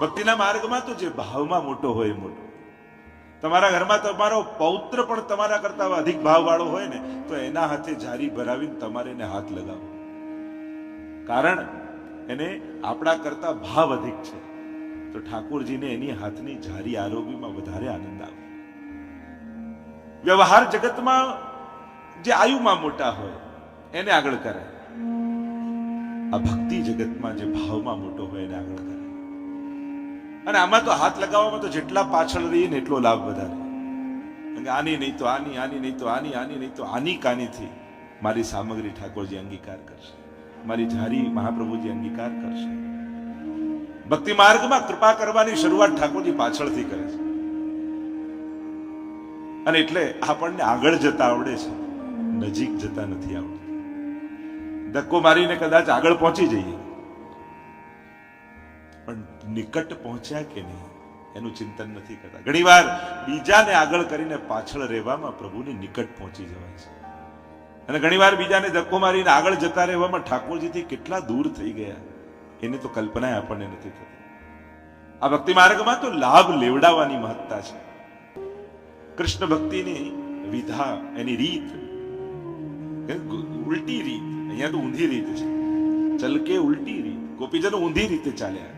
ભક્તિના માર્ગમાં તો જે ભાવમાં મોટો હોય મોટો. તમારા ઘરમાં તમારો પૌત્ર પણ તમારા કરતા અધિક ભાવવાળો હોય ને, તો એના હાથે જારી ભરાવીને તમારે એને હાથ લગાવો કારણ એને આપણા કરતા ભાવ અધિક છે. તો ઠાકોરજીને એની હાથની જારી આરોગ્યમાં વધારે આનંદ આવે. વ્યવહાર જગતમાં જે આયુમાં મોટા હોય, એને આગળ કરે આ ભક્તિ જગતમાં જે ભાવમાં મોટો હોય, એને આગળ કરે અને આમાં તો હાથ લગાવવામાં તો જેટલા પાછળ રહીએ ને એટલો લાભ વધારે. આની નહીં તો આની આની નહીં તો આની આની નહીં તો આની કાનીથી મારી સામગ્રી ઠાકોરજી અંગીકાર કરશે. મારી જારી મહાપ્રભુજી અંગીકાર કરશે. ભક્તિ માર્ગમાં કૃપા કરવાની શરૂઆત ઠાકોરજી પાછળથી કરે છે. અને એટલે આપણને આગળ જતા આવડે છે. નજીક જતા નથી આવડતું. ધક્કો મારીને કદાચ આગળ પહોંચી જઈએ. નિકટ પહોંચ્યા કે નહીં, એનું ચિંતન નથી કરતા. ઘણીવાર બીજાને આગળ કરીને પાછળ રહેવામાં પ્રભુની નિકટ પહોંચી જવાય છે. અને ઘણીવાર બીજાને ધક્કો મારીને આગળ જતા રહેવામાં ઠાકોરજીથી કેટલા દૂર થઈ ગયા, એની તો કલ્પના આપણને નથી થતી. આ ભક્તિ માર્ગમાં તો લાભ લેવડાવવાની મહત્તા છે. કૃષ્ણ ભક્તિની વિધા, એની રીત ઉલટી રીત, અહીંયા તો ઊંધી રીત છે. ચલકે ઉલટી રીત, ગોપીજનો ઊંધી રીતે ચાલ્યા.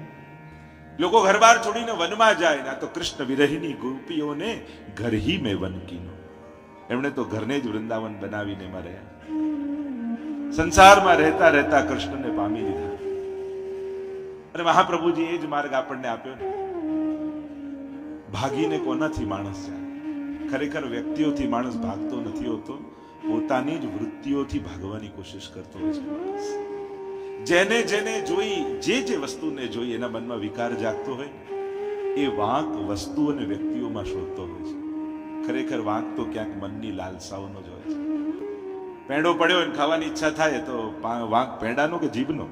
લોકો ઘર બહાર છોડીને વનમાં જાય ના તો કૃષ્ણ વિરહીની ગોપીઓને ઘર હી મેં વન કીનો. એમણે તો ઘરને જ વૃંદાવન બનાવીને એમાં રહ્યા. સંસારમાં રહેતા રહેતા કૃષ્ણને પામી લીધા. અને મહાપ્રભુજી એ જ માર્ગ આપણને આપ્યો ને. ભાગીને કોનાથી માણસ જાય? ખરેખર વ્યક્તિઓથી માણસ ભાગતો નથી હોતો, પોતાની જ વૃત્તિઓથી ભાગવાની કોશિશ કરતો હોય છે માણસ. જેને જેને જોઈ, જે જે વસ્તુને જોઈ એના મનમાં વિકાર જાગતો હોય, એ વાંક વસ્તુ અને વ્યક્તિઓમાં શોધતો હોય છે. ખરેખર વાંક તો ક્યાંક મનની લાલસાઓનો જ હોય છે. પેંડો પડ્યો અને ખાવાની ઈચ્છા થાય તો વાંક પેંડાનો કે જીભનો?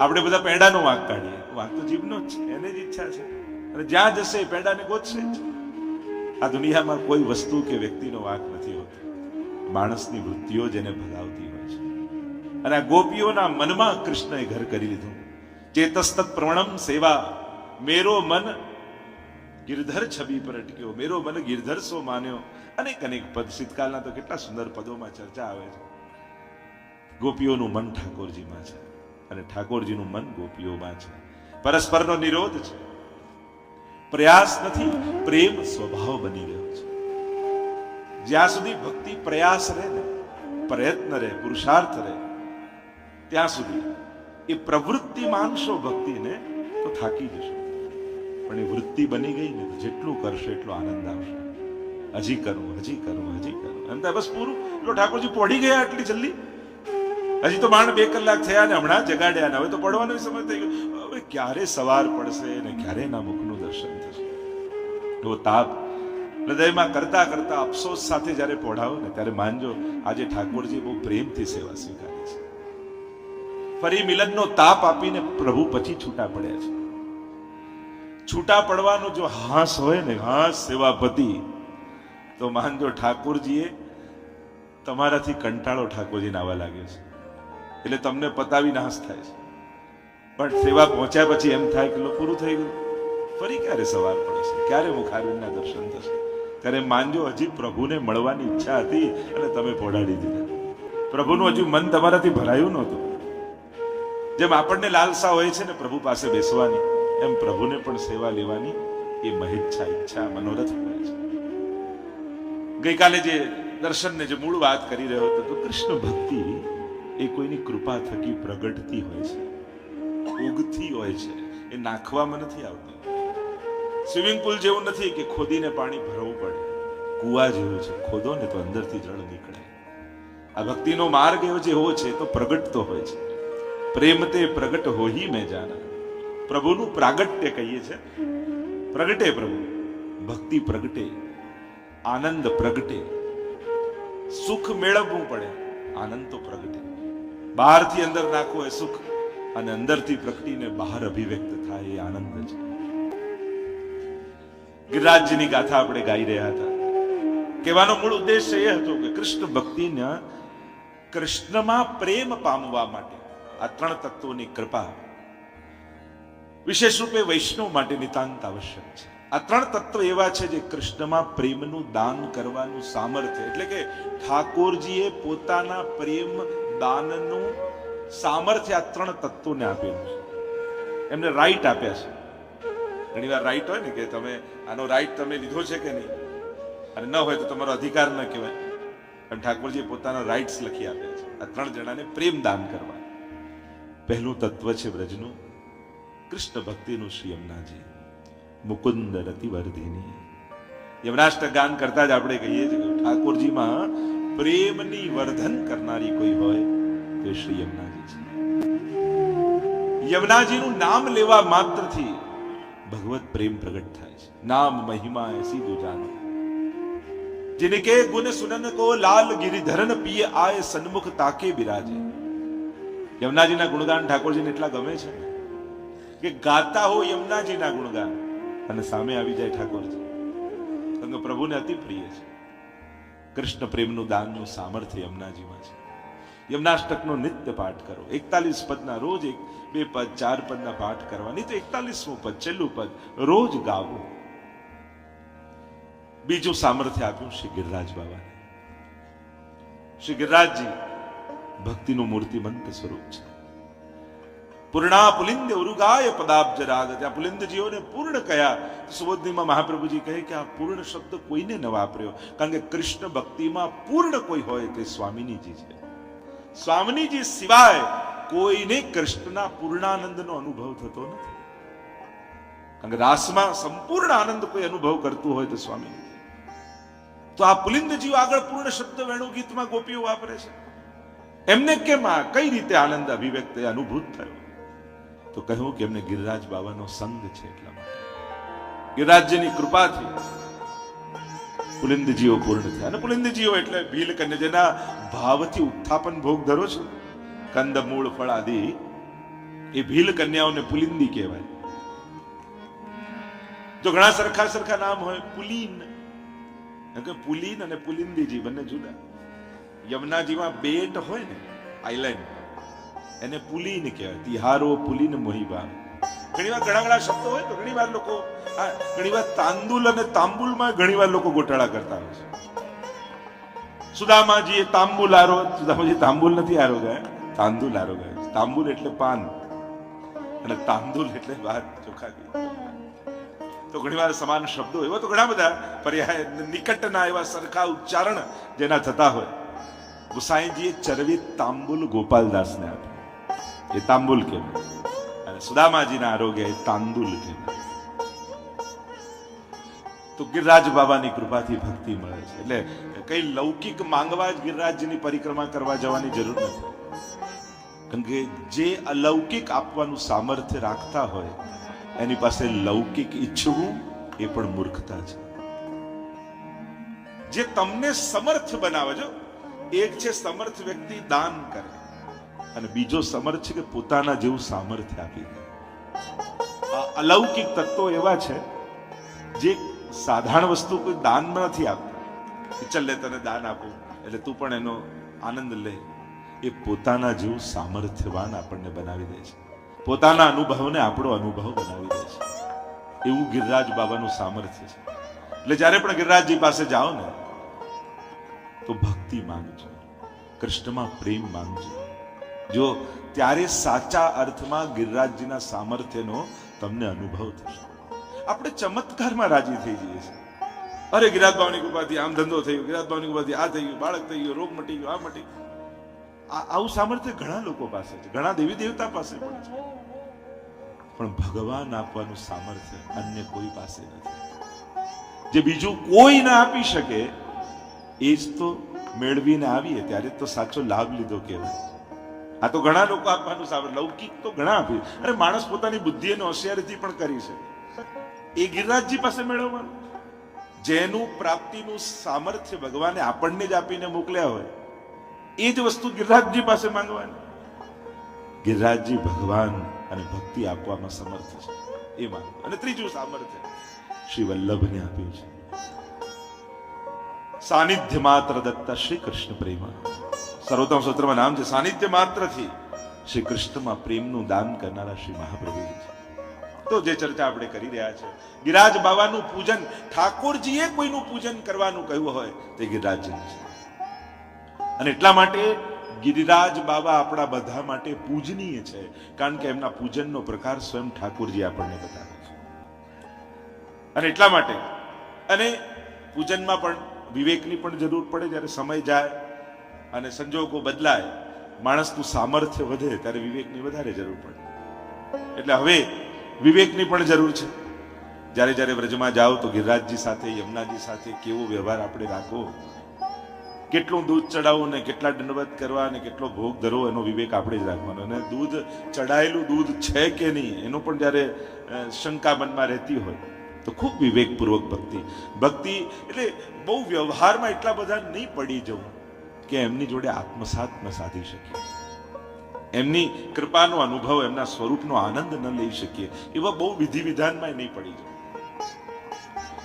આપણે બધા પેંડાનો વાંક કાઢીએ. વાંક તો જીભનો જ છે. એને જ ઈચ્છા છે. અને જ્યાં જશે પેંડાને ગોતશે જ. આ દુનિયામાં કોઈ વસ્તુ કે વ્યક્તિનો વાંક નથી હોતો. માણસની વૃત્તિઓ જેને ભગાવતી હોય છે અને આ ગોપીઓના મનમાં કૃષ્ણએ ઘર કરી લીધું. ચેતસ્તત પ્રવણમ સેવા. મેરો મન ગિરધર છબી પર અટક્યો મેરો મન ગિરધર સો માન્યો. અનેક અનેક પદ. શીતકાલના તો કેટલા સુંદર પદોમાં ચર્ચા આવે છે. ગોપીઓનું મન ઠાકોરજીમાં છે અને ઠાકોરજીનું મન ગોપીઓમાં છે. પરસ્પરનો નિરોધ છે. પ્રયાસ નથી, પ્રેમ સ્વભાવ બની રહ્યો છે. જ્યાં સુધી ભક્તિ પ્રયાસ રહે ને, પ્રયત્ન રહે, પુરુષાર્થ રહે ત્યાં સુધી. એ પ્રવૃત્તિ માનશો ભક્તિને તો થાકી જશો. પણ એ વૃત્તિ બની ગઈ ને જેટલું કરશો એટલો આનંદ આવશે. હજી કરવું હજી કરવું હજી કરવું. એમ બસ પૂરું. એટલો ઠાકોરજી પહોંચી ગયા આટલી જલ્દી? હજી તો માણ બે કલાક થયા ને હમણાં જગાડ્યા ને, હવે તો પડવાનો સમય થઈ ગયો. હવે ક્યારે સવાર પડશે ને ક્યારે એના મુખનું દર્શન થશે? એવો તાપ હૃદયમાં કરતા કરતા અફસોસ સાથે જ્યારે પોઢાવો ને, ત્યારે માનજો, આજે ઠાકોરજી બહુ પ્રેમથી સેવા સ્વીકારે છે. ફરી મિલનનો તાપ આપીને પ્રભુ પછી છૂટા પડ્યા છે. છૂટા પડવાનો જો હાસ હોય ને, હાસ સેવાપતિ તો માનજો ઠાકોરજીએ તમારાથી કંટાળો ઠાકોરજીને આવવા લાગ્યો છે. એટલે તમને પતાવી નાશ થાય છે. પણ સેવા પહોંચ્યા પછી એમ થાય કે લો, પૂરું થઈ ગયું. ફરી ક્યારે સવાર પડે છે? ક્યારે મુખારવિંદના દર્શન થશે? ત્યારે માનજો હજી પ્રભુને મળવાની ઈચ્છા હતી અને તમે પોડાડી દીધા. પ્રભુનું હજુ મન તમારાથી ભરાયું નહોતું. જેમ આપણને લાલસા હોય છે ને પ્રભુ પાસે બેસવાની, એમ પ્રભુને પણ સેવા લેવાની એ મહેચ્છા, ઈચ્છા, મનોરથ હોય છે. ગઈકાલે જે દર્શનને જે મૂળ વાત કરી રહ્યો હતો, તો કૃષ્ણ ભક્તિ એ કોઈની કૃપા થકી પ્રગટતી હોય છે. ઉગતી હોય છે. એ નાખવામાં નથી આવતી. સ્વિમિંગ પુલ જેવું નથી કે ખોદીને પાણી ભરવું પડે. કુવા જેવું છે. ખોદો ને તો અંદરથી જળ નીકળે. આ ભક્તિનો માર્ગ એવો જે એવો છે તો પ્રગટતો હોય છે. પ્રેમ પ્રગટ હોહી મેં જાના. પ્રભુનું પ્રાગટ્ય કહીએ છે. પ્રગટે પ્રભુ, ભક્તિ પ્રગટે, આનંદ પ્રગટે. સુખ મેળવવું પડે, આનંદ તો પ્રગટે. બહારથી અંદર નાખવું એ સુખ અને અંદરથી પ્રગટીને બહાર અભિવ્યક્ત થાય એ આનંદ છે ગિરિરાજજીની ગાથા આપણે ગાઈ રહ્યા હતા. કહેવાનો મૂળ ઉદ્દેશ એ હતો કે કૃષ્ણ ભક્તિને કૃષ્ણમાં પ્રેમ પામવા માટે આ ત્રણ તત્વોની કૃપા વિશેષ રૂપે વૈષ્ણવ માટે નિતાંત આવશ્યક છે. આ ત્રણ તત્વ એવા છે જે કૃષ્ણમાં પ્રેમનું દાન કરવાનું સામર્થ્ય, એટલે કે ઠાકોરજીએ પોતાના પ્રેમ દાનનું સામર્થ્ય આ ત્રણ તત્વોને આપેલું છે. એમને રાઈટ આપ્યા છે. ઘણી વાર રાઈટ હોય ને કે તમે આનો રાઈટ તમે લીધો છે કે નહીં? અને ન હોય તો તમારો અધિકાર ન કહેવાય. પણ ઠાકોરજીએ પોતાના રાઇટ્સ લખી આપ્યા છે. આ ત્રણ જણાને પ્રેમ દાન કરવા. પહેલું તત્વ છે વ્રજનું કૃષ્ણ ભક્તિનું શ્રી યમુનાજી મુકુંદ રતિવર્ધિની યમનાષ્ટક ગાન કરતા જ આપણે કહીએ છીએ કે ઠાકોરજીમાં પ્રેમની વર્ધન કરનારી કોઈ હોય તો એ શ્રી યમુનાજી છે યમુનાજીનું નામ લેવા માત્રથી ભગવત પ્રેમ પ્રગટ થાય છે નામ મહિમા એસી દો જાનો जिनके गुण सुनन को लाल गिरिधरन पिए आए सन्मुख ताके બિરાજે યમુનાજીના ગુણગાન ઠાકોરજીને એટલા ગમે છે? કે ગાતા હો યમુનાજીના ગુણગાન અને સામે આવી જાય ઠાકોરજી. કારણ કે પ્રભુને અતિ પ્રિય છે. કૃષ્ણ પ્રેમનું દાનનું સામર્થ્ય યમુનાજીમાં છે. યમનાષ્ટકનો નિત્ય પાઠ કરો. એકતાલીસ પદના રોજ એક, બે પદ, ચાર પદના પાઠ કરવાની તો એકતાલીસમું પદ, છેલ્લું પદ, રોજ ગાવું. બીજું સામર્થ્ય આપ્યું શ્રી ગિરિરાજ બાબાને. શ્રી ગિરિરાજજી ભક્તિનું મૂર્તિમંત સ્વરૂપ છે પૂર્ણા પુલિંદ ઉરુગાય પદાબ્જ રાગ ત્યાં પુલિંદજીઓને પૂર્ણ કયા સુબોધનીમાં મહાપ્રભુજી કહે કે આ પૂર્ણ શબ્દ કોઈને ન વાપર્યો કારણ કે કૃષ્ણ ભક્તિમાં પૂર્ણ કોઈ હોય તે સ્વામિનીજી છે સ્વામિનીજી સિવાય કોઈને કૃષ્ણના પૂર્ણાનંદનો અનુભવ થતો નથી કારણ કે રાસમાં સંપૂર્ણ આનંદ કોઈ અનુભવ કરતું હોય તો સ્વામી તો આ પુલિંદજીઓ આગળ પૂર્ણ શબ્દ વેણુ ગીતમાં ગોપીઓ વાપરે છે એમને કેમ આ કઈ રીતે આનંદ અભિવ્યક્ત અનુભૂત થયો? તો કહ્યું કે એમને ગિરિરાજ બાબાનો સંગ છે એટલા માટે. ગિરિરાજજીની કૃપાથી પુલિંદજીઓ પૂર્ણ થયા. અને પુલિંદજીઓ એટલે ભીલ કન્યા જેના ભાવથી ઉત્થાપન ભોગ ધરો છે. કંદ, મૂળ, ફળ આદિ, એ ભીલ કન્યાઓને પુલિંદી કહેવાય. જો ઘણા સરખા સરખા નામ હોય, પુલીન. પુલીન અને પુલિંદીજી બંને જુદા. યમુનાજીમાં બેટ હોય ને આઈલેન્ડ એને પુલીન કહેવાય, તિહારો પુલીન મોહીબા ઘણી વાર ઘણા ઘણા શબ્દો હોય તો ઘણી વાર લોકો આ ઘણી વાર તાંદુલ અને તાંબુલમાં ઘણી વાર લોકો ગોટાળા કરતા હોય છે. સુદામાજી એ તાંબુલ આરો, સુદામાજી તાંબુલ નથી આરો ગયા, તાંદુલ આરો ગયા. તાંબુલ એટલે પાન. અને તાંદુલ એટલે ભાત ચોખા તો ઘણી વાર સમાન શબ્દો એવા તો ઘણા બધા પર્યાય નિકટના એવા સરખા ઉચ્ચારણ જેના થતા હોય. ગુસાઈજીએ ચરવી તાંબુલ ગોપાલદાસને આપ્યું. એ તાંબુલ કહેવાય. અને સુદામાજીના આરોગ્ય એ તાંદુલ કહેવાય. તો ગિરરાજ બાબાની કૃપાથી ભક્તિ મળે છે. એટલે કઈ લૌકિક માંગવા જ ગિરરાજની પરિક્રમા કરવા જવાની જરૂર નથી. કારણ કે જે અલૌકિક આપવાનું સામર્થ્ય રાખતા હોય, એની પાસે લૌકિક ઈચ્છવું એ પણ મૂર્ખતા છે. જે તમને સમર્થ બનાવે જો એક છે સમર્થ વ્યક્તિ દાન કરે. અને બીજો સમર્થ છે કે પોતાના જેવું સામર્થ્ય આપી દે. અલૌકિક તત્વો એવા છે, જે સાધારણ વસ્તુ કોઈ દાનમાં નથી આપતું. ચાલ લે તને દાન આપું, એટલે તું પણ એનો આનંદ લે. એ પોતાના જેવું સામર્થ્યવાન આપણને બનાવી દે છે. પોતાના અનુભવને આપણો અનુભવ બનાવી દે છે. એવું ગિરિરાજ બાબાનું સામર્થ્ય છે. એટલે જ્યારે પણ ગિરિરાજજી પાસે જાઓ ને, તો ભક્તિ માંગજો, કૃષ્ણમાં પ્રેમ માંગજો. જો ત્યારે સાચા અર્થમાં ગિરિરાજજીના સામર્થ્યનો તમને અનુભવ થશે. આપણે ચમત્કારમાં રાજી થઈ જઈએ છીએ. અરે ગિરાજ ભાવની કૃપાથી આમ ધંધો થયો ગિરાજ ભાવની કૃપાથી આ થઈ ગયું, બાળક થઈ ગયું, રોગ મટી ગયો, આ મટી ગયો. આવું સામર્થ્ય ઘણા લોકો પાસે છે, ઘણા દેવી દેવતા પાસે પણ છે. પણ ભગવાન આપવાનું સામર્થ્ય અન્ય કોઈ પાસે નથી. જે બીજું કોઈ ના આપી શકે, એ જ તો મેળવીને આવીએ ત્યારે તો સાચો લાભ લીધો કહેવાય. આ તો ઘણા લોકો આપવાનું સાંભળે. લૌકિક તો ઘણા આપી. અરે માણસ પોતાની બુદ્ધિ અને હોશિયારીથી પણ કરી શકે. એ ગિરિરાજજી પાસે મેળવવાનું. જેનું પ્રાપ્તિનું સામર્થ્ય ભગવાને આપણને જ આપીને મોકલ્યા હોય, એ જ વસ્તુ ગિરિરાજજી પાસે માંગવાની. ગિરિરાજજી ભગવાન અને ભક્તિ આપવામાં સમર્થ છે. એ માંગો. અને ત્રીજું સામર્થ્ય શ્રી વલ્લભને આપ્યું છે. સાનિધ્ય માત્ર દત્તા શ્રી કૃષ્ણ પ્રેમ સર્વોત્તમ સૂત્રમાં નામ છે સાનિધ્ય માત્રથી શ્રી કૃષ્ણમાં પ્રેમનું દાન કરનારા શ્રી મહાપ્રભુ છે તો જે ચર્ચા આપણે કરી રહ્યા છે ગિરાજ બાવાનું પૂજન ઠાકોરજીએ કોઈનું પૂજન કરવાનું કહ્યું હોય તે ગિરિરાજજીનું છે। અને એટલા માટે ગિરિરાજ બાબા આપણા બધા માટે પૂજનીય છે, કારણ કે એમના પૂજનનો પ્રકાર સ્વયં ઠાકોરજી આપણને બતાવે છે. અને એટલા માટે, અને પૂજનમાં પણ વિવેકની પણ જરૂર પડે જ્યારે સમય જાય અને સંજોગો બદલાય, માણસનું સામર્થ્ય વધે ત્યારે વિવેકની વધારે જરૂર પડે. એટલે હવે વિવેકની પણ જરૂર છે. જ્યારે જ્યારે વ્રજમાં જાઓ તો ગિરિરાજજી સાથે, યમુનાજી સાથે કેવો વ્યવહાર આપણે રાખવો? કેટલું દૂધ ચડાવવું ને કેટલા દંડવત કરવા અને કેટલો ભોગ ધરવો એનો વિવેક આપણે જ રાખવાનો. અને દૂધ ચડાયેલું દૂધ છે કે નહીં, એનો પણ જ્યારે શંકા મનમાં રહેતી હોય. તો ખૂબ વિવેકપૂર્વક ભક્તિ. ભક્તિ એટલે બહુ વ્યવહારમાં એટલા બધા નહીં પડી જવું કે એમની જોડે આત્મસાત ન સાધી શકીએ. એમની કૃપાનો અનુભવ, એમના સ્વરૂપનો આનંદ ન લઈ શકીએ. એવા બહુ વિધિ વિધાનમાં નહીં પડી જવું.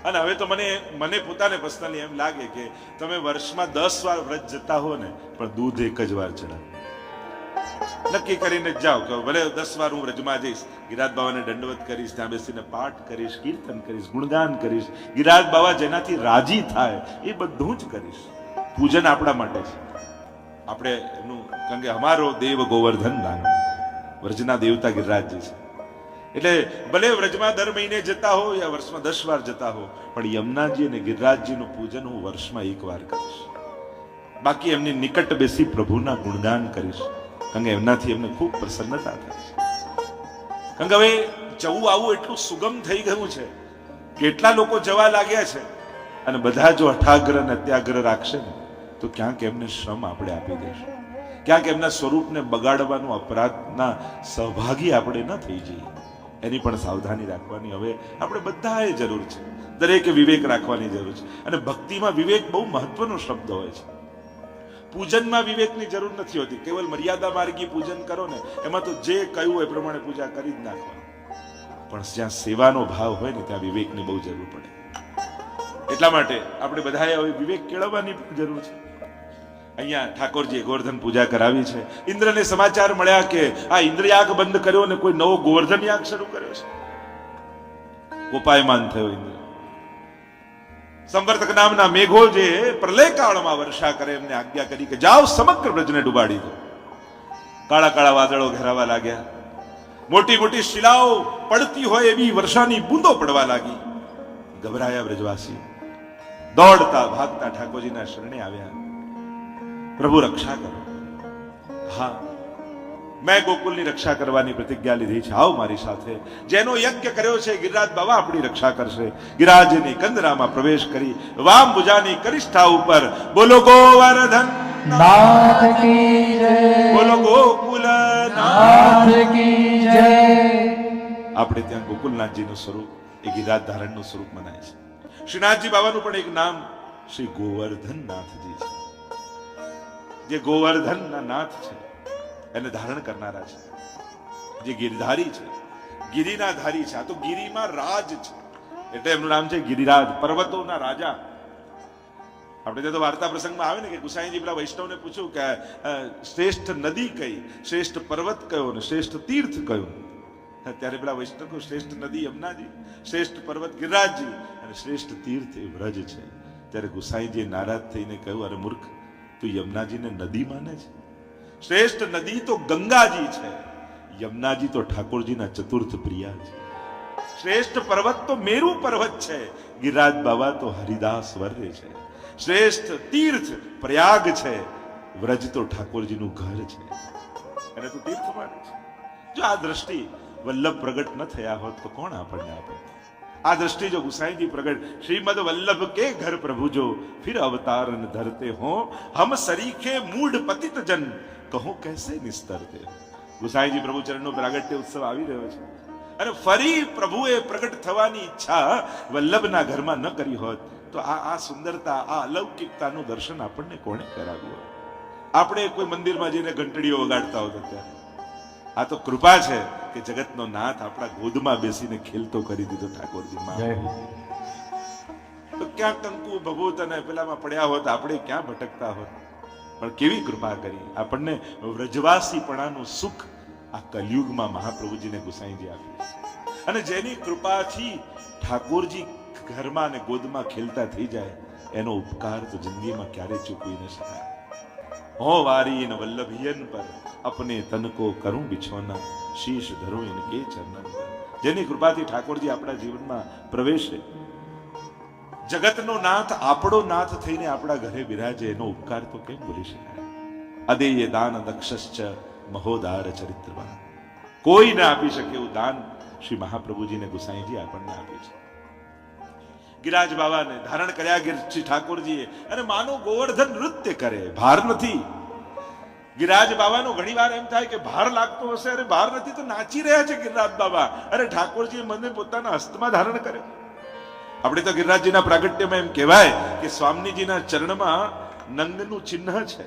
અને હવે તો મને મને પોતાને પર્સનલી એમ લાગે કે તમે વર્ષમાં દસ વાર વ્રત જતા હો ને, પણ દૂધ એક જ વાર ચડાવો. નક્કી કરીને જાઓ. કે ભલે દસ વાર હું વ્રજમાં જઈશ ગિરાજ બાવાને દંડવત કરીશ, ત્યાં બેસીને પાઠ કરીશ, કીર્તન કરીશ, ગુણગાન કરીશ. ગિરાજ બાવા જેનાથી રાજી થાય, એ બધું જ કરીશ. પૂજન આપણા માટે છે. આપણે એનું, કારણ કે અમારો દેવ ગોવર્ધન દાન વ્રજના દેવતા ગિરિરાજજી છે. એટલે ભલે વ્રજમાં દર મહિને જતા હો યા વર્ષમાં દસ વાર જતા હો, પણ યમુનાજી અને ગિરિરાજજીનું પૂજન હું વર્ષમાં એક વાર કરીશ. બાકી એમની નિકટ બેસી પ્રભુના ગુણગાન કરીશ. કારણ કે એમનાથી એમને ખૂબ પ્રસન્નતા થાય કારણ કે હવે જવું આવું એટલું સુગમ થઈ ગયું છે. કેટલા લોકો જવા લાગ્યા છે. અને બધા જો અઠાગ્રહ અને અત્યાગ્રહ રાખશે ને, તો ક્યાંક એમને શ્રમ આપણે આપી દઈશું ક્યાંક એમના સ્વરૂપને બગાડવાનું અપરાધના સહભાગી આપણે ન થઈ જઈએ. એની પણ સાવધાની રાખવાની હવે આપણે બધાએ જરૂર છે. દરેકે વિવેક રાખવાની જરૂર છે. અને ભક્તિમાં વિવેક બહુ મહત્વનો શબ્દ હોય છે. પૂજનમાં વિવેકની જરૂર નથી હોતી. કેવલ મર્યાદા માર્ગી પૂજન કરો ને, એમાં તો જે કહ્યું એ પ્રમાણે પૂજા કરી જ નાખવાની. પણ જ્યાં સેવાનો ભાવ હોય ને, ત્યાં વિવેકની બહુ જરૂર પડે. એટલા માટે આપણે બધાએ હવે વિવેક કેળવવાની જરૂર છે. અહીંયા ઠાકોરજીએ ગોવર્ધન પૂજા કરાવી છે. ઇન્દ્રને સમાચાર મળ્યા કે આ ઇન્દ્રયાગ બંધ કર્યો ને કોઈ નવો ગોવર્ધન યાગ શરૂ કર્યો છે. ઉપાયમાન થયો ઇન્દ્ર. સંવર્તક નામના મેઘો જે પ્રલય કાળમાં વર્ષા કરે, એમને આજ્ઞા કરી કે જાઓ સમગ્ર બ્રજને ડુબાડી દો. કાળા કાળા વાદળો ઘેરાવા લાગ્યા. મોટી મોટી શિલાઓ પડતી હોય એવી વર્ષાની બૂંદો પડવા લાગી. ગભરાયા બ્રજવાસી દોડતા ભાગતા ઠાકોરજીના શરણે આવ્યા. પ્રભુ રક્ષા કરો. હા મેં ગોકુલની રક્ષા કરવાની પ્રતિજ્ઞા લીધી છે. આવ મારી સાથે. જેનો યજ્ઞ કર્યો છે ગિરિરાજ બાબા આપણી રક્ષા કરશે. ગિરાજની કંદરામાં પ્રવેશ કરી વામ ભુજાની કરિષ્ઠા ઉપર બોલો ગોવર્ધન નાથ કી જય. બોલો ગોકુલ નાથ. કી જય. આપણે ત્યાં ગોકુલનાથજીનું સ્વરૂપ એ ગિરિરાજ ધારણનું સ્વરૂપ મનાય છે. શ્રીનાથજી બાબાનું પણ એક નામ શ્રી ગોવર્ધન નાથજી છે. જે ગોવર્ધનના નાથ છે. એને ધારણ કરનારા છે. જે ગિરધારી છે. ગિરિના ધારી છે. આ તો ગિરિમાં રાજ છે. એટલે એમનું નામ છે ગિરિરાજ. પર્વતોના રાજા. આપણે તો વાર્તા પ્રસંગમાં આવે ને કે ગુસાઈજી પેલા વૈષ્ણવને પૂછ્યું કે શ્રેષ્ઠ નદી કઈ? શ્રેષ્ઠ પર્વત કયો અને શ્રેષ્ઠ તીર્થ કયું? ત્યારે પેલા વૈષ્ણવ શ્રેષ્ઠ નદી યમુનાજી, શ્રેષ્ઠ પર્વત ગિરિરાજજી અને શ્રેષ્ઠ તીર્થ એ વ્રજ છે. ત્યારે ગુસાઈજીએ નારાજ થઈને કહ્યું, અરે મૂર્ખ, તું યમુનાજીને નદી માને છે? શ્રેષ્ઠ નદી તો ગંગાજી છે. યમુનાજી તો ઠાકોરજીના ચતુર્થ પ્રિયા છે. શ્રેષ્ઠ પર્વત તો મેરુ પર્વત છે. ગિરિરાજ બાબા તો હરિદાસ વર્ય છે. શ્રેષ્ઠ તીર્થ પ્રયાગ છે. વ્રજ તો ઠાકોરજીનું ઘર છે. અને તો તીર્થ માને છે. જો આ દ્રષ્ટિ વલ્લભ પ્રગટ ન થયા હોત તો કોણ આપણને આપે? આ દ્રષ્ટિ જો ગુસાઈજી પ્રગટ, શ્રીમદ વલ્લભ કે ઘર પ્રભુ જો? ફિર અવતાર ધરતે હો, હમ સરીખે મૂઢ પતિત જન કહો નિસ્તર નિસ્તરતે ગુસાઈજી પ્રભુચરણનો પ્રાગટ્ય ઉત્સવ આવી રહ્યો છે. અને ફરી પ્રભુએ પ્રગટ થવાની ઈચ્છા વલ્લભના ઘરમાં ન કરી હોત તો આ આ સુંદરતા આ અલૌકિકતાનું દર્શન આપણને કોણે કરાવ્યું આપણે કોઈ મંદિરમાં જઈને ઘંટડીઓ વગાડતા હોત અત્યારે. આ તો કૃપા છે કે જગતનો નાથ આપણા ગોદમાં બેસીને ખેલતો કરી દીધો ઠાકોરજી તો ક્યાં કંકુ ભભૂત અને પેલામાં પડ્યા હોત આપણે ક્યાં ભટકતા હોત? પણ કેવી કૃપા કરી? આપણને વ્રજવાસીપણાનું સુખ આ કલયુગમાં મહાપ્રભુજીને ગુસાઈજી આપ્યું અને જેની કૃપાથી ઠાકોરજી ઘરમાં અને ગોદમાં ખેલતા થઈ જાય, એનો ઉપકાર તો જિંદગીમાં ક્યારે ચૂકવી ન શકાય. હો વારી ન વલ્લભિયન પર અપને તનકો કરું બિછોના, શીશ ધરું ઇનકે ચરણન પર. જેની કૃપાથી ઠાકોરજી આપણા જીવનમાં પ્રવેશે જગતનો નાથ, આપણો નાથ થઈને આપણા ઘરે બિરાજે, એનો ઉપકાર તો કેમ ભૂલી શકાય? અદેય દાન દક્ષશ્ચ મહોદાર ચરિત્રવાન. કોઈ ના આપી શકે એવું દાન શ્રી મહાપ્રભુજીને ગુસાઈજી આપણને આપ્યું છે. ગિરાજ બાબાને ધારણ કર્યા ગીર શ્રી ઠાકોરજીએ, અને માનો ગોવર્ધન નૃત્ય કરે, ભાર નથી. ગિરાજ બાબાનો ઘણી વાર એમ થાય કે ભાર લાગતો હશે, અરે ભાર નથી તો નાચી રહ્યા છે ગિરિરાજ બાબા. અરે ઠાકોરજીએ મને પોતાના હસ્તમાં ધારણ કર્યો. આપણે તો ગિરિરાજજીના પ્રાગટ્યમાં એમ કહેવાય કે સ્વામીજીના ચરણમાં નંગનું ચિહ્ન છે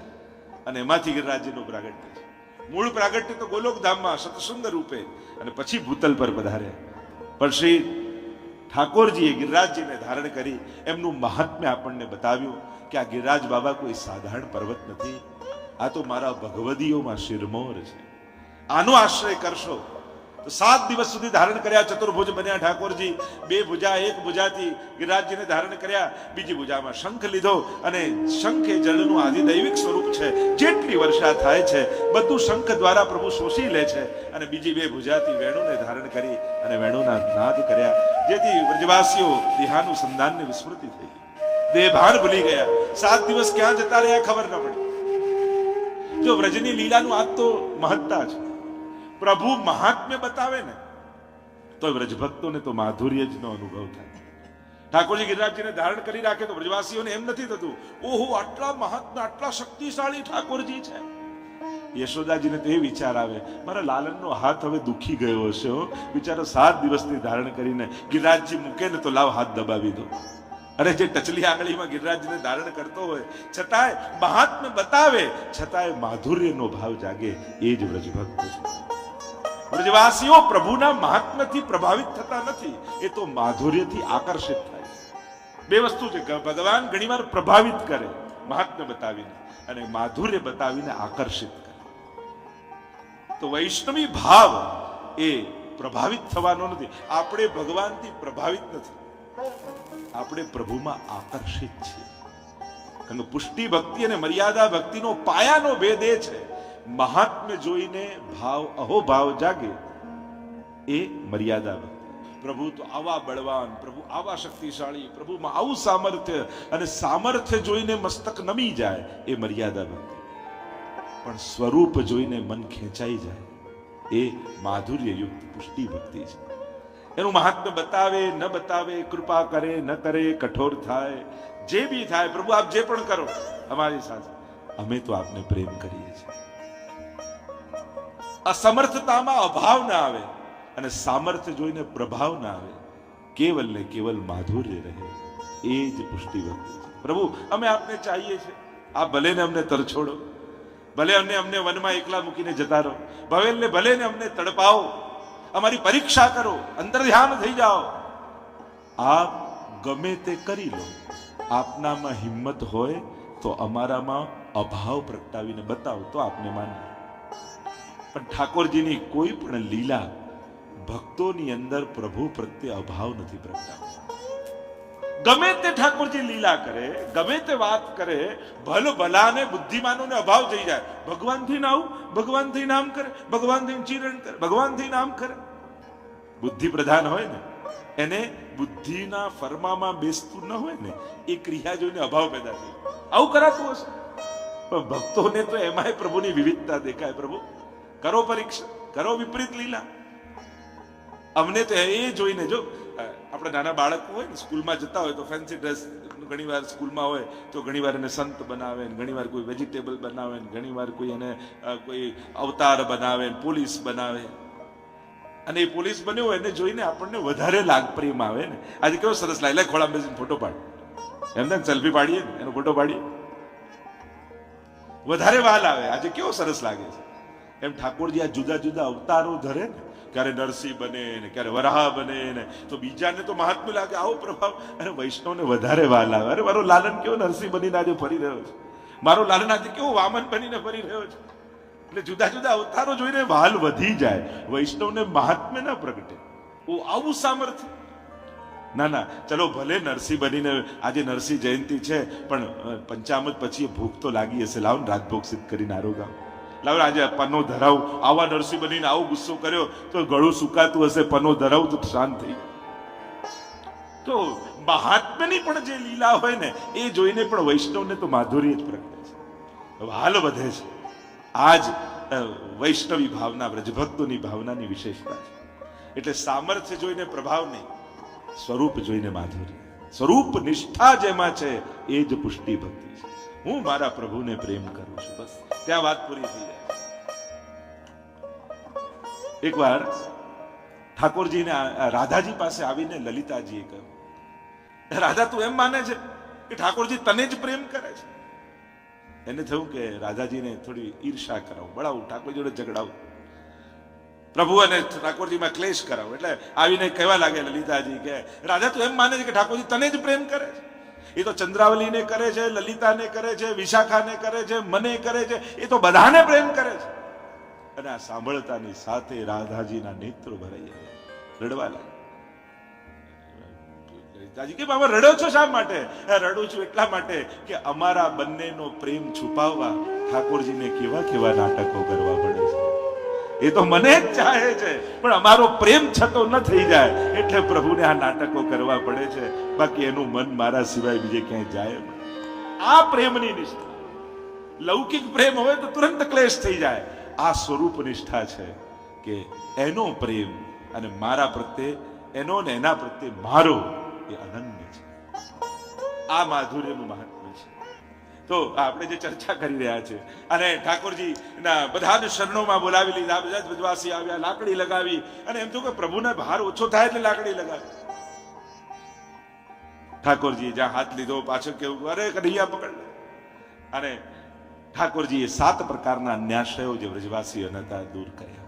અને એમાંથી ગિરિરાજજીનું પ્રાગટ્ય છે. મૂળ પ્રાગટ્ય તો ગોલોકધામમાં સતસુંદર રૂપે અને પછી ભૂતલ પર પધાર્યા પણ શ્રી ઠાકોરજીએ ગિરિરાજજીને ધારણ કરી એમનું મહાત્મ્ય આપણને બતાવ્યું કે આ ગિરિરાજ બાબા કોઈ સાધારણ પર્વત નથી. આ તો મારા ભગવદીઓમાં શિરમોર છે. આનો આશ્રય કરશો સાત દિવસ સુધી ધારણ કર્યા, ચતુર્ભુજ બન્યા ઠાકોરજી. બે ભુજા, એક ભુજાથી ગિરિરાજજીને ધારણ કર્યા. બીજી ભુજામાં શંખ લીધો અને શંખ એ જળનું આધિદૈવિક સ્વરૂપ છે. જેટલી વર્ષા થાય છે, બધું શંખ દ્વારા પ્રભુ શોષી લે છે. અને બીજી બે ભુજાથી વેણુને ધારણ કરી અને વેણુના નાદ કર્યા. જેથી વ્રજવાસીઓ દેહાનુસંધાનની વિસ્મૃતિ થઈ દેહભાન ભૂલી ગયા. સાત દિવસ ક્યાં જતા રહ્યા ખબર ન પડી. જો વ્રજની લીલાનું આ તો મહત્તા છે પ્રભુ મહાત્મ્ય બતાવે ને તો વ્રજભક્તોને તો માધુર્ય જ નો અનુભવ થાય. ઠાકોરજી ગિરિરાજજીને ધારણ કરી રાખે તો વ્રજવાસીઓને એમ નથી થતું, ઓહો, આટલા મહાત્મા, આટલા શક્તિશાળી ઠાકોરજી છે. યશોદાજીને તો વિચાર આવે, મારા લાલનનો હાથ હવે દુખી ગયો હશે બિચારો સાત દિવસથી ધારણ કરીને ગિરિરાજજી મૂકે ને તો લાવ હાથ દબાવી દો. અરે, જે ટચલી આંગળીમાં ગિરિરાજને ધારણ કરતો હોય, છતાંય મહાત્મ્ય બતાવે, છતાંય માધુર્યનો ભાવ જાગે, એ જ વ્રજભક્ત છે. વ્રજવાસીઓ પ્રભુના મહાત્મ્યથી પ્રભાવિત થતા નથી. એ તો માધુર્યથી આકર્ષિત થાય બે વસ્તુ છે. ભગવાન ઘણીવાર પ્રભાવિત કરે, મહાત્મ્ય બતાવીને અને માધુર્ય બતાવીને આકર્ષિત કરે. તો વૈષ્ણવી ભાવ એ પ્રભાવિત થવાનો નથી. આપણે ભગવાનથી પ્રભાવિત નથી. આપણે પ્રભુમાં આકર્ષિત છીએ. કારણ કે પુષ્ટિ ભક્તિ અને મર્યાદા ભક્તિનો પાયાનો ભેદ એ છે. મહાત્મ્ય જોઈને ભાવ અહોભાવ જાગે, એ મર્યાદા ભક્તિ પ્રભુ તો આવા બળવાન, પ્રભુ આવા શક્તિશાળી, પ્રભુમાં આવું સામર્થ્ય અને સામર્થ્ય જોઈને મસ્તક નમી જાય, એ મર્યાદા ભક્તિ પણ સ્વરૂપ જોઈને મન ખેંચાઈ જાય, એ માધુર્ય યુક્ત પુષ્ટિ ભક્તિ છે. એનું મહાત્મ્ય બતાવે, ન બતાવે, કૃપા કરે, ન કરે, કઠોર થાય, જે બી થાય, પ્રભુ આપ જે પણ કરો, અમારી સાથે. અમે તો આપને પ્રેમ કરીએ છીએ. અસમર્થતામાં અભાવ ના આવે અને સામર્થ્ય જોઈને પ્રભાવ ના આવે, કેવલ ને કેવલ માધુર્ય રહે, એ જ પુષ્ટિ ભક્તિ છે. પ્રભુ, અમે આપને ચાહીએ છીએ. આ ભલે ને અમને તરછોડો, ભલે અમને અમને વનમાં એકલા મૂકીને જતા રહો ભલે ને ભલે ને અમને તડપાવો, અમારી પરીક્ષા કરો અંતર ધ્યાન થઈ જાઓ. આપ ગમે તે કરી લો, આપનામાં હિંમત હોય તો અમારામાં અભાવ પ્રગટાવીને બતાવો, તો આપને માનીએ પણ ઠાકોરજીની કોઈ પણ લીલા ભક્તોની અંદર પ્રભુ પ્રત્યે અભાવ નથી પ્રગટાવતો. ગમે તે ઠાકોરજી લીલા કરે, ગમે તે વાત કરે, ભલ ભલાને બુદ્ધિમાનોને અભાવ થઈ જાય. ભગવાનથી નામ ભગવાનથી નામ કરે, ભગવાનથી ચિરણ કરે, ભગવાનથી નામ કરે. બુદ્ધિ પ્રધાન હોય ને, એને બુદ્ધિના ફરમામાં બેસતું ન હોય ને એ ક્રિયા જોઈને અભાવ પેદા થાય. આવું કરાતું હશે. પણ ભક્તોને તો એમાંય પ્રભુની વિવિધતા દેખાય પ્રભુ. કરો પરીક્ષા, કરો વિપરીત લીલા. અમને તો એ જોઈને જો આપણે નાના બાળકો હોય ને, સ્કૂલમાં જતા હોય તો ફેન્સી ડ્રેસ ઘણી વાર સ્કૂલમાં હોય તો ઘણી વાર એને સંત બનાવે ને, ઘણીવાર કોઈ વેજીટેબલ બનાવે ને, ઘણીવાર કોઈ એને કોઈ અવતાર બનાવે ને, પોલીસ બનાવે. અને એ પોલીસ બન્યો હોય એને જોઈને આપણને વધારે લાગ પ્રેમ આવે ને. આજે કેવો સરસ લાગે. લે, ખોળા બેસીને ફોટો પાડ. એમને સેલ્ફી પાડીએ ને, એનો ફોટો પાડીએ. વધારે વાલ આવે આજે કેવો સરસ લાગે છે. એમ ઠાકોરજી આ જુદા જુદા અવતારો ધરે ને, ક્યારે નરસિંહ બને ને, ક્યારે વરાહ બને ને, તો બીજાને તો મહાત્મ્ય લાગે, આવો પ્રભાવ. અરે વૈષ્ણવને વધારે વાલ આવે અરે મારો લાલન કેવો નરસિંહ બનીને આજે ફરી રહ્યો છે? મારો લાલન આજે કેવો વામન બનીને ફરી રહ્યો છે? એટલે જુદા જુદા અવતારો જોઈને વાલ વધી જાય. વૈષ્ણવને મહાત્મ્ય ના પ્રગટે. ઓ આવું સામર્થ્ય. ના ના, ચલો, ભલે નરસિંહ બનીને આજે નરસિંહ જયંતિ છે, પણ પંચામત પછી ભૂખ તો લાગી હશે. લાવ ને રાજભોગ સિદ્ધ કરીને આરોગાવ. લાવ આજે પન્નો ધરાવ. આવા નરસિંહ બનીને આવો ગુસ્સો કર્યો તો ગળું સુકાતું હશે, પન્નો ધરાવ તો શાંત થઈ તો મહાત્માની પણ જે લીલા હોય ને, એ જોઈને પણ વૈષ્ણવને તો માધુર્ય જ પ્રગટે છે. હાલ વધે છે. આજ વૈષ્ણવી ભાવના, વ્રજભક્તોની ભાવનાની વિશેષતા છે. એટલે સામર્થ્ય જોઈને પ્રભાવ નહીં, સ્વરૂપ જોઈને માધુર્ય સ્વરૂપ નિષ્ઠા જેમાં છે, એ જ પુષ્ટિ ભક્તિ છે. હું મારા પ્રભુને પ્રેમ કરું છું. બસ, ત્યાં વાત પૂરી થઈ જાય. એકવાર ઠાકોરજીને રાધાજી પાસે આવીને લલિતાજીએ કહ્યું, રાધા, તું એમ માને છે કે ઠાકોરજી તને જ પ્રેમ કરે છે? એને થયું કે રાધાજીને થોડી ઈર્ષા કરાવું, બળાવું, ઠાકોર જોડે ઝઘડાવું. પ્રભુ અને ઠાકોરજીમાં ક્લેશ કરાવો. એટલે આવીને કહેવા લાગે લલિતાજી કે, રાધા, તું એમ માને છે કે ઠાકોરજી તને જ પ્રેમ કરે છે? એ તો ચંદ્રાવલીને કરે છે, લલિતાને કરે છે, વિશાખાને કરે છે, મને કરે છે, એ તો બધાને પ્રેમ કરે છે. અને આ સાંભળતાની સાથે રાધાજીના નેત્રો ભરાઈ આવ્યા રડવા લાગ્યા. લલિતાજી કે, બાબા, રડો છો શા માટે? "આ રડું છું એટલા માટે કે અમારા બંનેનો પ્રેમ છુપાવવા ઠાકોરજીને કેવા કેવા નાટકો કરવા પડે છે. એ તો મને જ ચાહે છે. પણ અમારો પ્રેમ છતો ન થઈ જાય. એટલે પ્રભુને આ નાટકો કરવા પડે છે. બાકી એનું મન મારા સિવાય બીજે ક્યાંય જાય આ પ્રેમની નિષ્ઠા. લૌકિક પ્રેમ હોય તો તુરંત ક્લેશ થઈ જાય. આ સ્વરૂપ નિષ્ઠા છે કે એનો પ્રેમ અને મારા પ્રત્યે, એનો ને એના પ્રત્યે મારો એ અનન્ય છે. આ માધુર્યનું મહાત્મ્ય છે તો આપણે જે ચર્ચા કરી રહ્યા છે, અને ઠાકોરજી ના બધા જ શરણોમાં બોલાવી લીધા બધા જ વ્રજવાસી આવ્યા, લાકડી લગાવી, અને એમ તો કે પ્રભુને ભાર ઓછો થાય એટલે લાકડી લગાવી. ઠાકોરજી જ્યાં હાથ લીધો પાછો કેવું, અરે કઢૈયા પકડ અને ઠાકોરજીએ સાત પ્રકારના ન્યાશયો જે વ્રજવાસીઓને હતા, દૂર કર્યા.